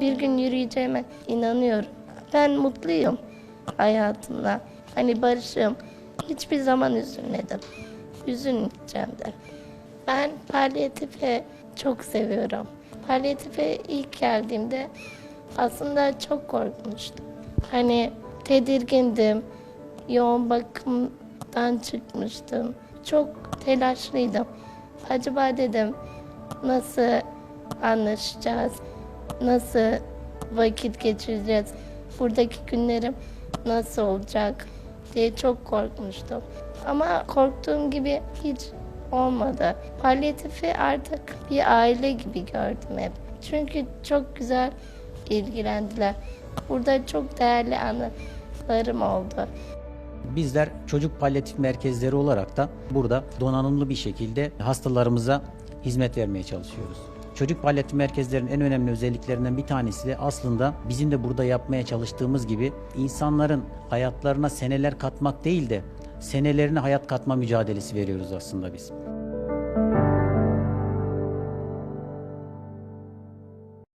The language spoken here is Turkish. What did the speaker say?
Bir gün yürüyeceğime inanıyorum. Ben mutluyum hayatımla. Hani barışım. Hiçbir zaman üzülmedim. Üzülmeyeceğim de. Ben palyatifi çok seviyorum. Palyatife ilk geldiğimde aslında çok korkmuştum. Hani tedirgindim. Yoğun bakımdan çıkmıştım. Çok telaşlıydım. Acaba dedim nasıl anlaşacağız? Nasıl vakit geçireceğiz? Buradaki günlerim nasıl olacak diye çok korkmuştum. Ama korktuğum gibi hiç olmadı. Palyatifi artık bir aile gibi gördüm hep. Çünkü çok güzel ilgilendiler. Burada çok değerli anılarım oldu. Bizler çocuk palyatif merkezleri olarak da burada donanımlı bir şekilde hastalarımıza hizmet vermeye çalışıyoruz. Çocuk palyatif merkezlerin en önemli özelliklerinden bir tanesi de aslında bizim de burada yapmaya çalıştığımız gibi insanların hayatlarına seneler katmak değil de senelerine hayat katma mücadelesi veriyoruz aslında biz.